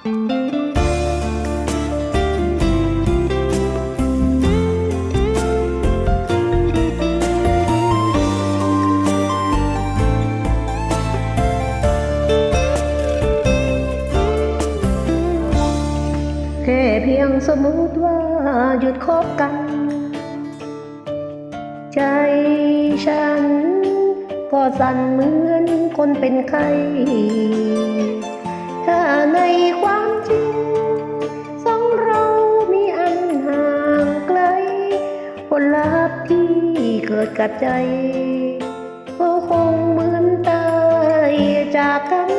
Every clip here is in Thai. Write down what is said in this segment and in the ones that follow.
แค่เพียงสมมติว่าหยุดคบกัน ใจฉัน ก็สั่นเหมือนคนเป็นไข้ ในความจริง สองเรามีอันห่างไกล ผลลัพธ์ที่เกิดกับใจ ก็คงเหมือนตายจากกัน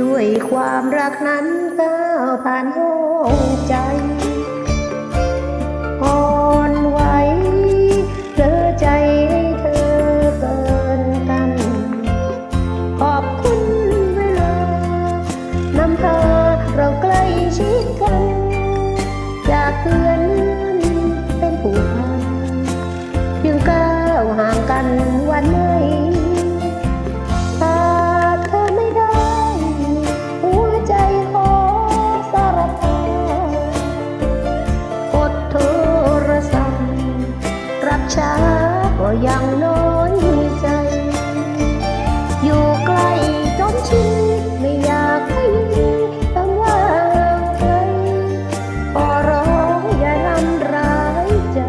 ด้วยความรักนั้นก้าวผ่านห้องใจ ช้าก็ยังน้อยใจ อยู่ใกล้จนชินไม่อยากให้ยินคำว่าใครขอร้องอย่านำร้ายใจ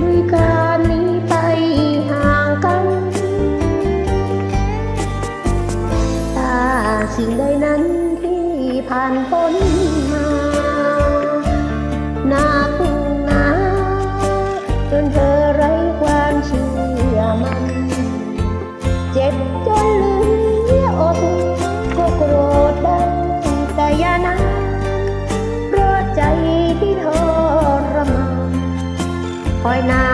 ด้วยการนี้ไปห่างกันถ้าสิ่งใดนั้นที่ผ่านพ้น khỏi na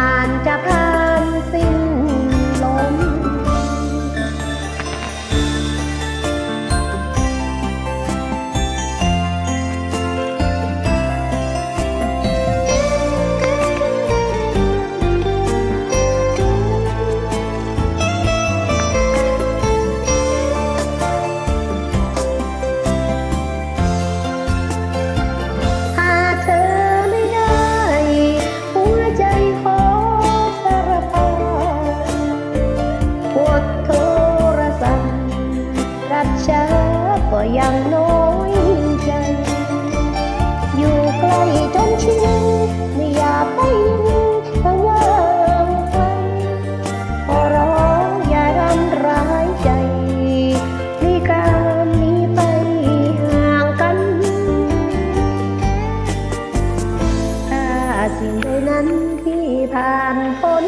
ยังน้อยใจ อยู่ใกล้จนชินไม่อยากไปยินคำว่าใครขอร้องอย่ารำร้ายใจในการนี้ไปห่างกันถ้าสิ่งใดนั้นที่ผ่านพ้น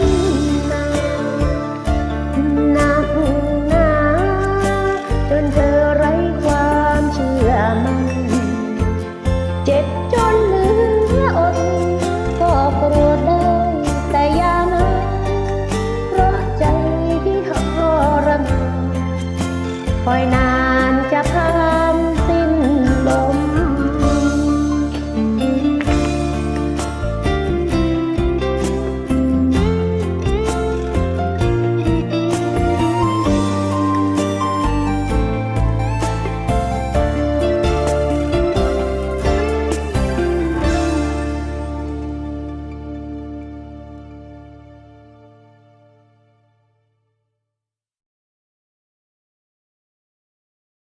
จะพา